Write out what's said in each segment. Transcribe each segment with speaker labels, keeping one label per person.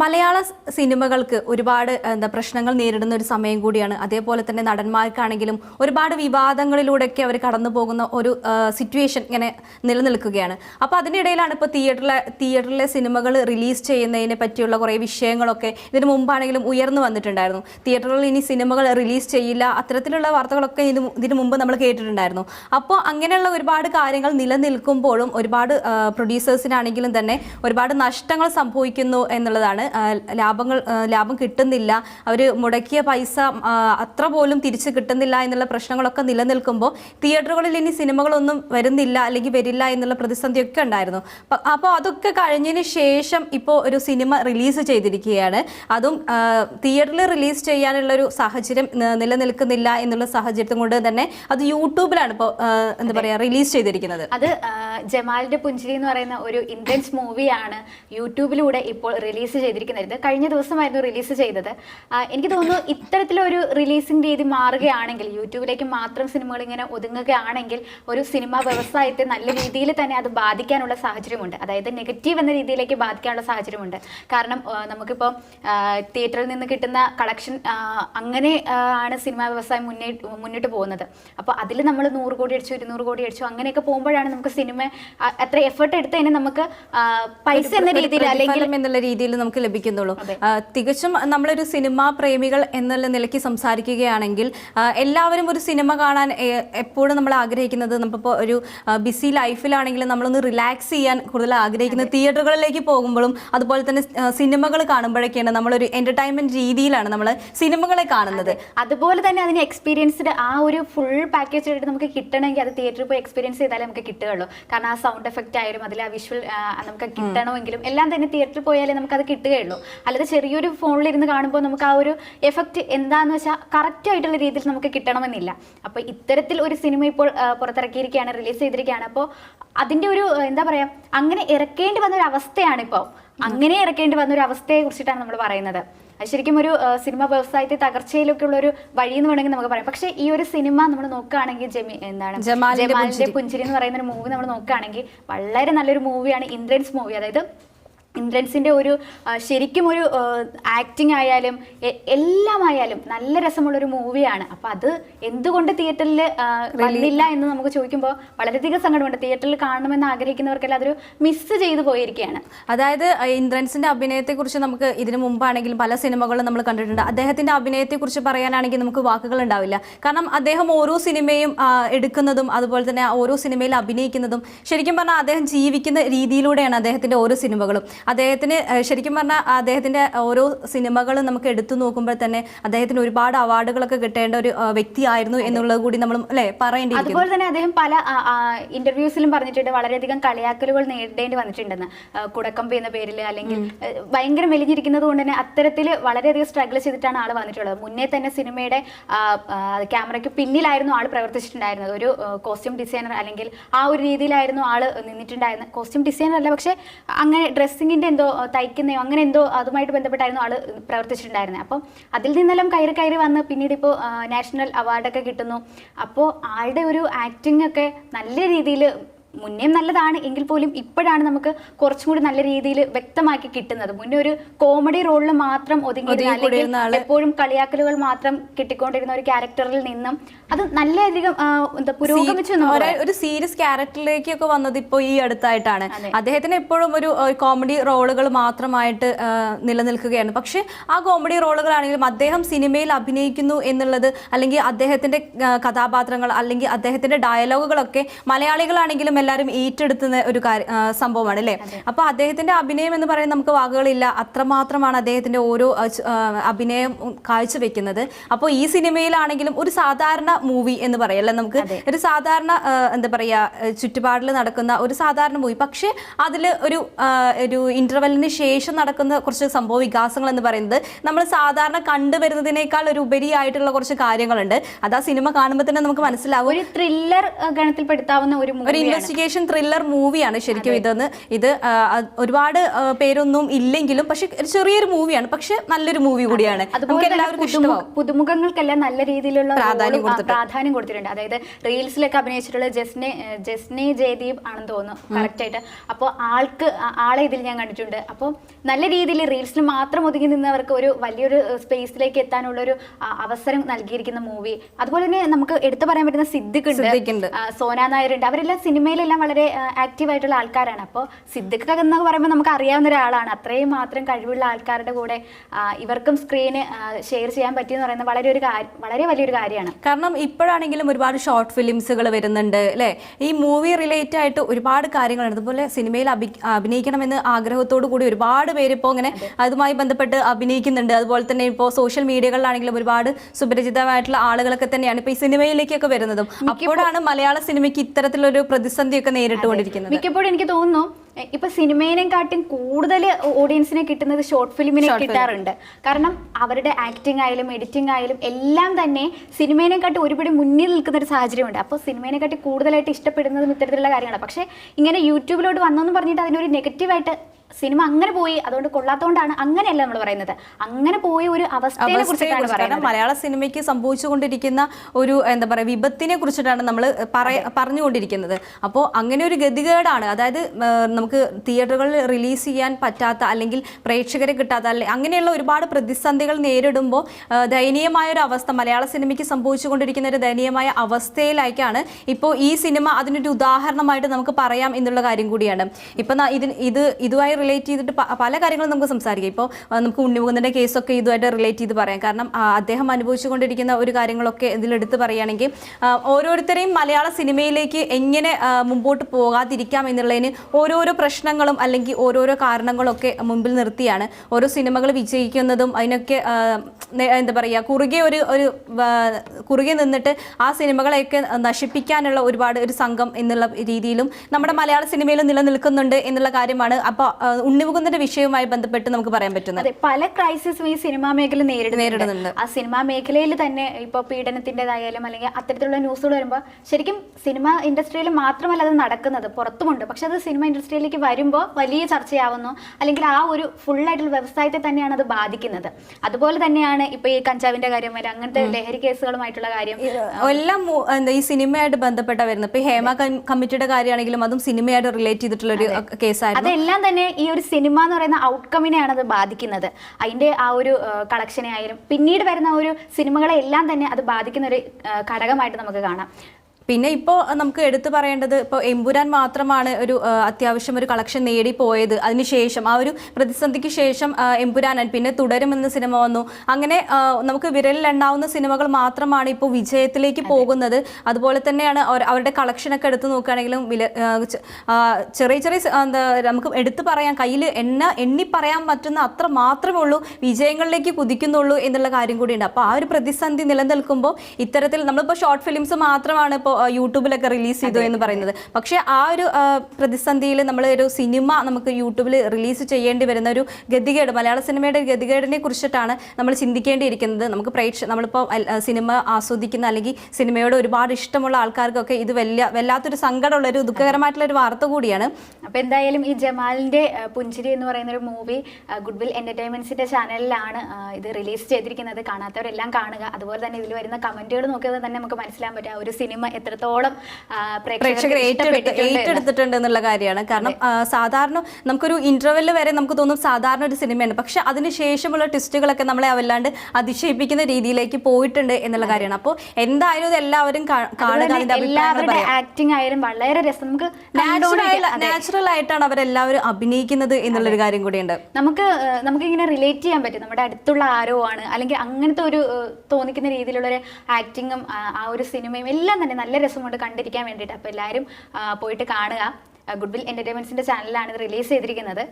Speaker 1: മലയാള സിനിമകൾക്ക് ഒരുപാട് എന്താ പ്രശ്നങ്ങൾ നേരിടുന്ന ഒരു സമയം കൂടിയാണ്. അതേപോലെ തന്നെ നടന്മാർക്കാണെങ്കിലും ഒരുപാട് വിവാദങ്ങളിലൂടെയൊക്കെ അവർ കടന്നു പോകുന്ന ഒരു സിറ്റുവേഷൻ ഇങ്ങനെ നിലനിൽക്കുകയാണ്. അപ്പോൾ അതിനിടയിലാണ് ഇപ്പോൾ തിയേറ്ററിലെ തിയേറ്ററിലെ സിനിമകൾ റിലീസ് ചെയ്യുന്നതിനെ പറ്റിയുള്ള കുറേ വിഷയങ്ങളൊക്കെ ഇതിന് മുമ്പാണെങ്കിലും ഉയർന്നു വന്നിട്ടുണ്ടായിരുന്നു. തിയേറ്ററിൽ ഇനി സിനിമകൾ റിലീസ് ചെയ്യില്ല അത്തരത്തിലുള്ള വാർത്തകളൊക്കെ ഇതിന് ഇതിനു മുമ്പ് നമ്മൾ കേട്ടിട്ടുണ്ടായിരുന്നു. അപ്പോൾ അങ്ങനെയുള്ള ഒരുപാട് കാര്യങ്ങൾ നിലനിൽക്കുമ്പോഴും ഒരുപാട് പ്രൊഡ്യൂസേഴ്സിനാണെങ്കിലും തന്നെ ഒരുപാട് നഷ്ടങ്ങൾ സംഭവിക്കുന്നു എന്നുള്ളതാണ് ലാഭങ്ങൾ ലാഭം കിട്ടുന്നില്ല. അവർ മുടക്കിയ പൈസ അത്ര പോലും തിരിച്ച് കിട്ടുന്നില്ല എന്നുള്ള പ്രശ്നങ്ങളൊക്കെ നിലനിൽക്കുമ്പോൾ തിയേറ്ററുകളിൽ ഇനി സിനിമകളൊന്നും വരുന്നില്ല അല്ലെങ്കിൽ വരില്ല എന്നുള്ള പ്രതിസന്ധിയൊക്കെ ഉണ്ടായിരുന്നു. അപ്പോൾ അതൊക്കെ കഴിഞ്ഞതിന് ശേഷം ഇപ്പോൾ ഒരു സിനിമ റിലീസ് ചെയ്തിരിക്കുകയാണ്. അതും തിയേറ്ററിൽ റിലീസ് ചെയ്യാനുള്ള ഒരു സാഹചര്യം നിലനിൽക്കുന്നില്ല എന്നുള്ള സാഹചര്യത്തിൽ കൊണ്ട് തന്നെ അത് യൂട്യൂബിലാണ് ഇപ്പോൾ എന്താ പറയുക റിലീസ് ചെയ്തിരിക്കുന്നത്.
Speaker 2: അത് ജമാലിന്റെ പുഞ്ചിരി എന്ന് പറയുന്ന ഒരു ഇന്ത്യൻസ് മൂവിയാണ് യൂട്യൂബിലൂടെ ഇപ്പോൾ റിലീസ് ചെയ്തിരിക്കുന്നത്. ഇത് കഴിഞ്ഞ ദിവസമായിരുന്നു റിലീസ് ചെയ്തത്. എനിക്ക് തോന്നുന്നു ഇത്തരത്തിലൊരു റിലീസിംഗ് രീതി മാറുകയാണെങ്കിൽ യൂട്യൂബിലേക്ക് മാത്രം സിനിമകൾ ഇങ്ങനെ ഒതുങ്ങുകയാണെങ്കിൽ ഒരു സിനിമാ വ്യവസായത്തെ നല്ല രീതിയിൽ തന്നെ അത് ബാധിക്കാനുള്ള സാഹചര്യമുണ്ട്. അതായത് നെഗറ്റീവ് എന്ന രീതിയിലേക്ക് ബാധിക്കാനുള്ള സാഹചര്യമുണ്ട്. കാരണം നമുക്കിപ്പോൾ തിയേറ്ററിൽ നിന്ന് കിട്ടുന്ന കളക്ഷൻ അങ്ങനെ ആണ് സിനിമാ വ്യവസായം മുന്നേറ്റ് മുന്നിട്ട് പോകുന്നത്. അപ്പോൾ അതിൽ നമ്മൾ നൂറ് കോടി അടിച്ചു ഇരുന്നൂറ് കോടി അടിച്ചു അങ്ങനെയൊക്കെ പോകുമ്പോഴാണ് നമുക്ക് സിനിമ എത്ര അത്ര എഫേർട്ട് എടുത്തതിന് നമുക്ക് പൈസ എന്ന രീതിയിൽ അല്ലെങ്കിൽ
Speaker 1: എന്നുള്ള രീതിയിൽ നമുക്ക് ലഭിക്കുന്നുള്ളൂ. തികച്ചും നമ്മളൊരു സിനിമാ പ്രേമികൾ എന്നുള്ള നിലയ്ക്ക് സംസാരിക്കുകയാണെങ്കിൽ എല്ലാവരും ഒരു സിനിമ കാണാൻ എപ്പോഴും നമ്മൾ ആഗ്രഹിക്കുന്നത് നമ്മളിപ്പോൾ ഒരു ബിസി ലൈഫിലാണെങ്കിലും നമ്മളൊന്ന് റിലാക്സ് ചെയ്യാൻ കൂടുതൽ ആഗ്രഹിക്കുന്നത് തിയേറ്ററുകളിലേക്ക് പോകുമ്പോഴും അതുപോലെ തന്നെ സിനിമകൾ കാണുമ്പോഴൊക്കെയാണ് നമ്മളൊരു എന്റർടൈൻമെന്റ് രീതിയിലാണ് നമ്മൾ സിനിമകളെ കാണുന്നത്.
Speaker 2: അതുപോലെ തന്നെ അതിന് എക്സ്പീരിയൻസ്ഡ് ആ ഒരു ഫുൾ പാക്കേജ് ആയിട്ട് നമുക്ക് കിട്ടണമെങ്കിൽ അത് തിയേറ്ററിൽ പോയി എക്സ്പീരിയൻസ് ചെയ്താലേ നമുക്ക് കിട്ടുകയുള്ളൂ. കാരണം ആ സൗണ്ട് എഫക്റ്റ് ആയാലും അതിൽ ആ വിഷ്വൽ നമുക്ക് കിട്ടണമെങ്കിലും എല്ലാം തന്നെ തിയേറ്ററിൽ പോയാലേ നമുക്ക് അത് കിട്ടുകയുള്ളൂ. അല്ലാതെ ചെറിയൊരു ഫോണിലിരുന്ന് കാണുമ്പോൾ നമുക്ക് ആ ഒരു എഫക്റ്റ് എന്താന്ന് വെച്ചാൽ കറക്റ്റ് ആയിട്ടുള്ള രീതിയിൽ നമുക്ക് കിട്ടണമെന്നില്ല. അപ്പോൾ ഇത്തരത്തിൽ ഒരു സിനിമ ഇപ്പോൾ പുറത്തിറക്കിയിരിക്കുകയാണ് റിലീസ് ചെയ്തിരിക്കുകയാണ്. അപ്പോൾ അതിന്റെ ഒരു എന്താ പറയാ അങ്ങനെ ഇറക്കേണ്ടി വന്ന ഒരു അവസ്ഥയാണ് ഇപ്പോൾ അങ്ങനെ ഇറക്കേണ്ടി വന്ന ഒരു അവസ്ഥയെ കുറിച്ചിട്ടാണ് നമ്മൾ പറയുന്നത്. അത് ശരിക്കും ഒരു സിനിമ വ്യവസായത്തെ തകർച്ചയിലൊക്കെ ഉള്ള ഒരു വഴി എന്ന് വേണമെങ്കിൽ നമുക്ക് പറയാം. പക്ഷേ ഈ ഒരു സിനിമ നമ്മൾ നോക്കുകയാണെങ്കിൽ ജമി എന്താണ്
Speaker 1: ജമാലിന്റെ
Speaker 2: ജമാലിന്റെ പുഞ്ചിരി. എന്ന് പറയുന്ന ഒരു മൂവി നമ്മൾ നോക്കുകയാണെങ്കിൽ വളരെ നല്ലൊരു മൂവിയാണ് ഇന്ദ്രൻസ് മൂവി അതായത് ഇന്ദ്രൻസിന്റെ ഒരു ശരിക്കും ഒരു ആക്ടിങ് ആയാലും എല്ലാമായാലും എല്ലാം ആയാലും നല്ല രസമുള്ളൊരു മൂവിയാണ് അപ്പം അത് എന്തുകൊണ്ട് തിയേറ്ററിൽ വന്നില്ല എന്ന് നമുക്ക് ചോദിക്കുമ്പോൾ വളരെയധികം സങ്കടമുണ്ട്. തിയേറ്ററിൽ കാണണമെന്ന് ആഗ്രഹിക്കുന്നവർക്കെല്ലാം അതൊരു മിസ് ചെയ്തു പോയിരിക്കുകയാണ്.
Speaker 1: അതായത് ഇന്ദ്രൻസിന്റെ അഭിനയത്തെക്കുറിച്ച് നമുക്ക് ഇതിനു മുമ്പാണെങ്കിലും പല സിനിമകളും നമ്മൾ കണ്ടിട്ടുണ്ട്. അദ്ദേഹത്തിന്റെ അഭിനയത്തെക്കുറിച്ച് പറയാനാണെങ്കിൽ നമുക്ക് വാക്കുകൾ ഉണ്ടാവില്ല. കാരണം അദ്ദേഹം ഓരോ സിനിമയും എടുക്കുന്നതും അതുപോലെ തന്നെ ഓരോ സിനിമയിൽ അഭിനയിക്കുന്നതും ശരിക്കും പറഞ്ഞാൽ അദ്ദേഹം ജീവിക്കുന്ന രീതിയിലൂടെയാണ് അദ്ദേഹത്തിന്റെ ഓരോ സിനിമകളും. അദ്ദേഹത്തിന് ശരിക്കും പറഞ്ഞാൽ അദ്ദേഹത്തിന്റെ ഓരോ സിനിമകളും നമുക്ക് എടുത്തു നോക്കുമ്പോൾ തന്നെ അദ്ദേഹത്തിന് ഒരുപാട് അവാർഡുകളൊക്കെ കിട്ടേണ്ട ഒരു വ്യക്തിയായിരുന്നു എന്നുള്ളത് കൂടി നമ്മൾ അല്ലെ പറയേണ്ടി
Speaker 2: അതുപോലെ തന്നെ അദ്ദേഹം പല ഇന്റർവ്യൂസിലും പറഞ്ഞിട്ടുണ്ട് വളരെയധികം കളിയാക്കലുകൾ നേരിടേണ്ടി വന്നിട്ടുണ്ടെന്ന്. കുടക്കമ്പി എന്ന പേരിൽ അല്ലെങ്കിൽ ഭയങ്കര മെലിഞ്ഞിരിക്കുന്നത് കൊണ്ട് തന്നെ അത്തരത്തിൽ വളരെയധികം സ്ട്രഗിൾ ചെയ്തിട്ടാണ് ആൾ വന്നിട്ടുള്ളത്. മുന്നേ തന്നെ സിനിമയുടെ ക്യാമറയ്ക്ക് പിന്നിലായിരുന്നു ആൾ പ്രവർത്തിച്ചിട്ടുണ്ടായിരുന്നത്. ഒരു കോസ്റ്റ്യൂം ഡിസൈനർ അല്ലെങ്കിൽ ആ ഒരു രീതിയിലായിരുന്നു ആൾ നിന്നിട്ടുണ്ടായിരുന്നത്. കോസ്റ്റ്യൂം ഡിസൈനർ അല്ല പക്ഷേ അങ്ങനെ ഡ്രസ്സിങ്ങിന്റെ എന്തോ തയ്ക്കുന്നയോ അങ്ങനെ എന്തോ അതുമായിട്ട് ബന്ധപ്പെട്ടായിരുന്നു ആൾ പ്രവർത്തിച്ചിട്ടുണ്ടായിരുന്നത് അപ്പോൾ അതിൽ നിന്നെല്ലാം കയറി കയറി വന്ന് പിന്നീട് ഇപ്പോൾ നാഷണൽ അവാർഡൊക്കെ കിട്ടുന്നു. അപ്പോൾ ആളുടെ ഒരു ആക്ടിംഗ് ഒക്കെ നല്ല രീതിയിൽ മുന്നേ നല്ലതാണ്. എങ്കിൽ പോലും ഇപ്പോഴാണ് നമുക്ക് കുറച്ചും കൂടി നല്ല രീതിയിൽ വ്യക്തമാക്കി കിട്ടുന്നത്. മുന്നേ ഒരു കോമഡി റോളിൽ മാത്രം ഒതുങ്ങി എപ്പോഴും കളിയാക്കലുകൾ മാത്രം കിട്ടിക്കൊണ്ടിരുന്ന ഒരു ക്യാരക്ടറിൽ നിന്നും അത് നല്ലധികം എന്താ പുരോഗമിച്ചു
Speaker 1: ഒരു- സീരിയസ് ക്യാരക്ടറിലേക്കൊക്കെ വന്നത് ഇപ്പോൾ ഈ അടുത്തായിട്ടാണ്. അദ്ദേഹത്തിന് എപ്പോഴും ഒരു കോമഡി റോളുകൾ മാത്രമായിട്ട് നിലനിൽക്കുകയാണ്. പക്ഷെ ആ കോമഡി റോളുകളാണെങ്കിലും അദ്ദേഹം സിനിമയിൽ അഭിനയിക്കുന്നു എന്നുള്ളത് അല്ലെങ്കിൽ അദ്ദേഹത്തിന്റെ കഥാപാത്രങ്ങൾ അല്ലെങ്കിൽ അദ്ദേഹത്തിന്റെ ഡയലോഗുകളൊക്കെ മലയാളികളാണെങ്കിലും എല്ലാവരും ഏറ്റെടുത്തുന്ന ഒരു സംഭവമാണ് അല്ലേ? അപ്പൊ അദ്ദേഹത്തിന്റെ അഭിനയം എന്ന് പറയുന്നത് നമുക്ക് വാക്കുകളില്ല. അത്രമാത്രമാണ് അദ്ദേഹത്തിന്റെ ഓരോ അഭിനയം കാഴ്ചവെക്കുന്നത്. അപ്പോൾ ഈ സിനിമയിലാണെങ്കിലും ഒരു സാധാരണ മൂവി എന്ന് പറയല്ലേ അല്ലെ നമുക്ക്? ഒരു സാധാരണ എന്താ പറയാ ചുറ്റുപാടിൽ നടക്കുന്ന ഒരു സാധാരണ മൂവി. പക്ഷേ അതിൽ ഒരു ഒരു ഇന്റർവെല്ലിന് ശേഷം നടക്കുന്ന കുറച്ച് സംഭവ വികാസങ്ങൾ എന്ന് പറയുന്നത് നമ്മൾ സാധാരണ കണ്ടുവരുന്നതിനേക്കാൾ ഒരു ഉപരിയായിട്ടുള്ള കുറച്ച് കാര്യങ്ങളുണ്ട്. അത് ആ സിനിമ കാണുമ്പോൾ തന്നെ നമുക്ക് മനസ്സിലാവും.
Speaker 2: ഒരു ത്രില്ലർ ഗണത്തിൽപ്പെടുത്താവുന്ന ഒരു
Speaker 1: ഇൻവെസ്റ്റിഗേഷൻ ത്രില്ലർ മൂവിയാണ് ശരിക്കും ഇതെന്ന്. ഇത് ഒരുപാട് പേരൊന്നും ഇല്ലെങ്കിലും പക്ഷെ ഒരു ചെറിയൊരു മൂവിയാണ് പക്ഷെ നല്ലൊരു മൂവി കൂടിയാണ്. നമുക്ക് എല്ലാവർക്കും ഇഷ്ടമാവും.
Speaker 2: പുതുമുഖങ്ങൾക്കെല്ലാം നല്ല രീതിയിലുള്ള
Speaker 1: പ്രാധാന്യം കൊടുത്തിട്ടുണ്ട്.
Speaker 2: പ്രാധാന്യം കൊടുത്തിട്ടുണ്ട്. അതായത് റീൽസിലൊക്കെ അഭിനയിച്ചിട്ടുള്ള ജസ്നെ ജസ്നെ ജയദീപ് ആണെന്ന് തോന്നുന്നു. കറക്റ്റ് ആയിട്ട് അപ്പോൾ ആൾക്ക് ആളെ ഇതിൽ ഞാൻ കണ്ടിട്ടുണ്ട്. അപ്പോൾ നല്ല രീതിയിൽ റീൽസിൽ മാത്രം ഒതുങ്ങി നിന്നവർക്ക് ഒരു വലിയൊരു സ്പേസിലേക്ക് എത്താനുള്ള ഒരു അവസരം നൽകിയിരിക്കുന്ന മൂവി അതുപോലെ തന്നെ നമുക്ക് എടുത്തു പറയാൻ പറ്റുന്ന സിദ്ദിഖ്
Speaker 1: സോനാ ഉണ്ട്.
Speaker 2: സോന നായർ ഉണ്ട് അവരെല്ലാം സിനിമയിലെല്ലാം വളരെ ആക്റ്റീവായിട്ടുള്ള ആൾക്കാരാണ്. അപ്പോൾ സിദ്ദിഖ് എന്ന് പറയുമ്പോൾ നമുക്ക് അറിയാവുന്ന ഒരാളാണ്. അത്രയും മാത്രം കഴിവുള്ള ആൾക്കാരുടെ കൂടെ ഇവർക്കും സ്ക്രീന് ഷെയർ ചെയ്യാൻ പറ്റിയെന്ന് പറയുന്നത് വളരെ ഒരു വളരെ വലിയൊരു കാര്യമാണ്.
Speaker 1: കാരണം ഇപ്പോഴാണെങ്കിലും ഒരുപാട് ഷോർട്ട് ഫിലിംസുകൾ വരുന്നുണ്ട് അല്ലേ ഈ മൂവി റിലേറ്റ് ആയിട്ട് ഒരുപാട് കാര്യങ്ങളുണ്ട്. അതുപോലെ സിനിമയിൽ അഭി അഭിനയിക്കണമെന്ന് ആഗ്രഹത്തോടു കൂടി ഒരുപാട് പേര് ഇപ്പോൾ ഇങ്ങനെ അതുമായി ബന്ധപ്പെട്ട് അഭിനയിക്കുന്നുണ്ട്. അതുപോലെ തന്നെ ഇപ്പോൾ സോഷ്യൽ മീഡിയകളിലാണെങ്കിലും ഒരുപാട് സുപരിചിതമായിട്ടുള്ള ആളുകളൊക്കെ തന്നെയാണ് ഇപ്പോൾ ഈ സിനിമയിലേക്കൊക്കെ വരുന്നതും. അപ്പോഴാണ് മലയാള സിനിമയ്ക്ക് ഇത്തരത്തിലൊക്കെ പ്രതിസന്ധിയൊക്കെ നേരിട്ടുകൊണ്ടിരിക്കുന്നത്
Speaker 2: മിക്കപ്പോഴും എനിക്ക് തോന്നുന്നു ഇപ്പൊ സിനിമേനെക്കാട്ടും കൂടുതൽ ഓഡിയൻസിനെ കിട്ടുന്നത് ഷോർട്ട് ഫിലിമിനെ കിട്ടാറുണ്ട്. കാരണം അവരുടെ ആക്ടിംഗ് ആയാലും എഡിറ്റിംഗ് ആയാലും എല്ലാം തന്നെ സിനിമേനെക്കാട്ടും ഒരുപടി മുന്നിൽ നിൽക്കുന്ന ഒരു സാഹചര്യമുണ്ട് അപ്പോൾ സിനിമേനെക്കാട്ടി കൂടുതലായിട്ട് ഇഷ്ടപ്പെടുന്നതും ഇത്തരത്തിലുള്ള കാര്യങ്ങളാണ്. പക്ഷേ ഇങ്ങനെ യൂട്യൂബിലോട്ട് വന്നെന്ന് പറഞ്ഞിട്ട് അതിനൊരു നെഗറ്റീവായിട്ട് സിനിമ അങ്ങനെ പോയി അതുകൊണ്ട് കൊള്ളാത്തോണ്ടാണ് അങ്ങനെയല്ല നമ്മൾ പറയുന്നത്. അങ്ങനെ പോയ ഒരു അവസ്ഥയെ കുറിച്ചിട്ടാണ് പറയുന്നത്.
Speaker 1: മലയാള സിനിമയ്ക്ക് സംഭവിച്ചുകൊണ്ടിരിക്കുന്ന ഒരു എന്താ പറയുക വിപത്തിനെ കുറിച്ചിട്ടാണ് നമ്മൾ പറഞ്ഞുകൊണ്ടിരിക്കുന്നത്. അപ്പോൾ അങ്ങനെ ഒരു ഗതികേടാണ്. അതായത് നമുക്ക് തിയേറ്ററുകളിൽ റിലീസ് ചെയ്യാൻ പറ്റാത്ത അല്ലെങ്കിൽ പ്രേക്ഷകരെ കിട്ടാത്ത അല്ലെ അങ്ങനെയുള്ള ഒരുപാട് പ്രതിസന്ധികൾ നേരിടുമ്പോൾ ദയനീയമായ ഒരു അവസ്ഥ മലയാള സിനിമയ്ക്ക് സംഭവിച്ചുകൊണ്ടിരിക്കുന്ന ഒരു ദയനീയമായ അവസ്ഥയിലേക്കാണ് ഇപ്പോൾ ഈ സിനിമ അതിനൊരു ഉദാഹരണമായിട്ട് നമുക്ക് പറയാം എന്നുള്ള കാര്യം കൂടിയാണ്. ഇപ്പം ഇത് ഇത് ഇതുമായി റിലേറ്റ് ചെയ്തിട്ട് പല കാര്യങ്ങളും നമുക്ക് സംസാരിക്കാം. ഇപ്പോൾ നമുക്ക് ഉണ്ണിമുകുന്ദന്റെ കേസൊക്കെ ഇതുമായിട്ട് റിലേറ്റ് ചെയ്ത് പറയാം. കാരണം അദ്ദേഹം അനുഭവിച്ചുകൊണ്ടിരിക്കുന്ന ഒരു കാര്യങ്ങളൊക്കെ ഇതിലെടുത്ത് പറയുകയാണെങ്കിൽ ഓരോരുത്തരെയും മലയാള സിനിമയിലേക്ക് എങ്ങനെ മുമ്പോട്ട് പോകാതിരിക്കാം എന്നുള്ളതിന് ഓരോരോ പ്രശ്നങ്ങളും അല്ലെങ്കിൽ ഓരോരോ കാരണങ്ങളൊക്കെ മുമ്പിൽ നിർത്തിയാണ് ഓരോ സിനിമകൾ വിജയിക്കുന്നതും അതിനൊക്കെ എന്താ പറയുക കുറുകെ ഒരു ഒരു കുറുകെ നിന്നിട്ട് ആ സിനിമകളെയൊക്കെ നശിപ്പിക്കാനുള്ള ഒരുപാട് ഒരു സംഘം എന്നുള്ള രീതിയിലും നമ്മുടെ മലയാള സിനിമയിൽ നിലനിൽക്കുന്നുണ്ട് എന്നുള്ള കാര്യമാണ്. അപ്പോൾ ഉണ്ണിമുകുന്ദന്റെ വിഷയവുമായി ബന്ധപ്പെട്ട് നമുക്ക് പറയാൻ പറ്റുന്നത്.
Speaker 2: അതെ പല ക്രൈസിസും ഈ സിനിമാ മേഖല നേരിടുന്നുണ്ട്. ആ സിനിമാ മേഖലയിൽ തന്നെ ഇപ്പോൾ പീഡനത്തിന്റെതായാലും അല്ലെങ്കിൽ അത്തരത്തിലുള്ള ന്യൂസുകൾ വരുമ്പോൾ ശരിക്കും സിനിമ ഇൻഡസ്ട്രിയിൽ മാത്രമല്ല അത് നടക്കുന്നത് പുറത്തുമുണ്ട്. പക്ഷെ അത് സിനിമ ഇൻഡസ്ട്രിയിലേക്ക് വരുമ്പോൾ വലിയ ചർച്ചയാവുന്നു. അല്ലെങ്കിൽ ആ ഒരു ഫുൾ ആയിട്ടുള്ള വ്യവസായത്തെ തന്നെയാണ് അത് ബാധിക്കുന്നത്. അതുപോലെ തന്നെയാണ് ഇപ്പൊ ഈ കഞ്ചാവിന്റെ കാര്യം വരെ അങ്ങനത്തെ ലഹരി കേസുകളുമായിട്ടുള്ള കാര്യം.
Speaker 1: എല്ലാം ഈ സിനിമയായിട്ട് ബന്ധപ്പെട്ട വരുന്നത് ഇപ്പൊ ഹേമ കമ്മിറ്റിയുടെ കാര്യമാണെങ്കിലും അതും സിനിമയായിട്ട് റിലേറ്റ് ചെയ്തിട്ടുള്ള ഒരു കേസായിരുന്നു.
Speaker 2: അതെല്ലാം തന്നെ ഈ ഒരു സിനിമ എന്ന് പറയുന്ന ഔട്ട്കമ്മിനെയാണ് അത് ബാധിക്കുന്നത്. അതിന്റെ ആ ഒരു കളക്ഷനെ ആയാലും പിന്നീട് വരുന്ന ഒരു സിനിമകളെ എല്ലാം തന്നെ അത് ബാധിക്കുന്ന ഒരു ഘടകമായിട്ട് നമുക്ക് കാണാം.
Speaker 1: പിന്നെ ഇപ്പോൾ നമുക്ക് എടുത്തു പറയേണ്ടത് ഇപ്പോൾ എമ്പുരാൻ മാത്രമാണ് ഒരു അത്യാവശ്യം ഒരു കളക്ഷൻ നേടി നേടിപ്പോയത് അതിനുശേഷം ആ ഒരു പ്രതിസന്ധിക്ക് ശേഷം ആ, എമ്പുരാൻ പിന്നെ തുടരുമെന്ന സിനിമ വന്നു. അങ്ങനെ നമുക്ക് വിരലിലെണ്ണാവുന്ന സിനിമകൾ മാത്രമാണ് ഇപ്പോൾ വിജയത്തിലേക്ക് പോകുന്നത്. അതുപോലെ തന്നെയാണ് അവരുടെ കളക്ഷനൊക്കെ എടുത്തു നോക്കുകയാണെങ്കിലും വില ചെറിയ ചെറിയ എന്താ നമുക്ക് എടുത്തു പറയാൻ കയ്യിൽ എണ്ണ എണ്ണി പറയാൻ പറ്റുന്ന അത്ര മാത്രമേ ഉള്ളൂ. വിജയങ്ങളിലേക്ക് കുതിക്കുന്നുള്ളൂ എന്നുള്ള കാര്യം കൂടിയുണ്ട്. അപ്പോൾ ആ ഒരു പ്രതിസന്ധി നിലനിൽക്കുമ്പോൾ ഇത്തരത്തിൽ നമ്മളിപ്പോൾ ഷോർട്ട് ഫിലിംസ് മാത്രമാണ് ഇപ്പോൾ യൂട്യൂബിലൊക്കെ റിലീസ് ചെയ്തു എന്ന് പറയുന്നത്. പക്ഷേ ആ ഒരു പ്രതിസന്ധിയിൽ നമ്മൾ ഒരു സിനിമ നമുക്ക് യൂട്യൂബിൽ റിലീസ് ചെയ്യേണ്ടി വരുന്ന ഒരു ഗതികേട് മലയാള സിനിമയുടെ ഗതികേടിനെ കുറിച്ചിട്ടാണ് നമ്മൾ ചിന്തിക്കേണ്ടിയിരിക്കുന്നത്. നമുക്ക് പ്രേക്ഷ നമ്മളിപ്പോൾ സിനിമ ആസ്വദിക്കുന്ന അല്ലെങ്കിൽ സിനിമയോട് ഒരുപാട് ഇഷ്ടമുള്ള ആൾക്കാർക്കൊക്കെ ഇത് വലിയ വല്ലാത്തൊരു സങ്കടമുള്ള ഒരു ദുഃഖകരമായിട്ടുള്ള ഒരു വാർത്ത കൂടിയാണ്.
Speaker 2: അപ്പോൾ എന്തായാലും ഈ ജമാലിന്റെ പുഞ്ചിരി എന്ന് പറയുന്ന ഒരു മൂവി ഗുഡ് വിൽ എന്റർടൈൻമെന്റ്സിന്റെ ചാനലിലാണ് ഇത് റിലീസ് ചെയ്തിരിക്കുന്നത്. കാണാത്തവരെല്ലാം കാണുക. അതുപോലെ തന്നെ ഇതിൽ വരുന്ന കമന്റുകൾ നോക്കിയത് തന്നെ നമുക്ക് മനസ്സിലാൻ പറ്റും. ആ ഒരു സിനിമ എത്രത്തോളം
Speaker 1: പ്രേക്ഷകർ ഏറ്റെടുത്തിട്ടുണ്ട് എന്നുള്ള കാര്യമാണ്. കാരണം സാധാരണ നമുക്കൊരു ഇന്റർവെൽ വരെ നമുക്ക് തോന്നും സാധാരണ ഒരു സിനിമയാണ്. പക്ഷെ അതിനുശേഷമുള്ള ട്വിസ്റ്റുകളൊക്കെ നമ്മളെ വല്ലാണ്ട് അതിശയിപ്പിക്കുന്ന രീതിയിലേക്ക് പോയിട്ടുണ്ട് എന്നുള്ള കാര്യമാണ്. അപ്പോൾ എന്തായാലും ഇത് എല്ലാവരും
Speaker 2: എല്ലാവരുടെ ആക്ടിങ് ആയാലും വളരെ രസം. നമുക്ക്
Speaker 1: നാച്ചുറൽ ആയിട്ടാണ് അവരെല്ലാവരും അഭിനയിക്കുന്നത് എന്നുള്ളൊരു കാര്യം കൂടിയുണ്ട്.
Speaker 2: നമുക്ക് നമുക്ക് ഇങ്ങനെ റിലേറ്റ് ചെയ്യാൻ പറ്റും. നമ്മുടെ അടുത്തുള്ള ആരോ ആണ് അല്ലെങ്കിൽ അങ്ങനത്തെ ഒരു തോന്നിക്കുന്ന രീതിയിലുള്ള ഒരു ആക്ടിങ്ങും ആ ഒരു സിനിമയും എല്ലാം തന്നെ നല്ല രസമുണ്ട് കണ്ടിരിക്കാൻ വേണ്ടിയിട്ട് അപ്പോൾ എല്ലാവരും പോയിട്ട് കാണുക. ഗുഡ് വിൽ എന്റർടൈൻമെന്റ്സിന്റെ ചാനലിലാണ് ഇത് റിലീസ് ചെയ്തിരിക്കുന്നത്.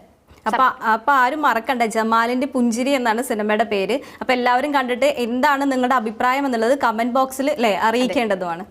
Speaker 1: അപ്പൊ അപ്പൊ ആരും മറക്കണ്ട. ജമാലിന്റെ പുഞ്ചിരി എന്നാണ് സിനിമയുടെ പേര്. അപ്പൊ എല്ലാവരും കണ്ടിട്ട് എന്താണ് നിങ്ങളുടെ അഭിപ്രായം എന്നുള്ളത് കമന്റ് ബോക്സിൽ അല്ലെ അറിയിക്കേണ്ടതുമാണ്.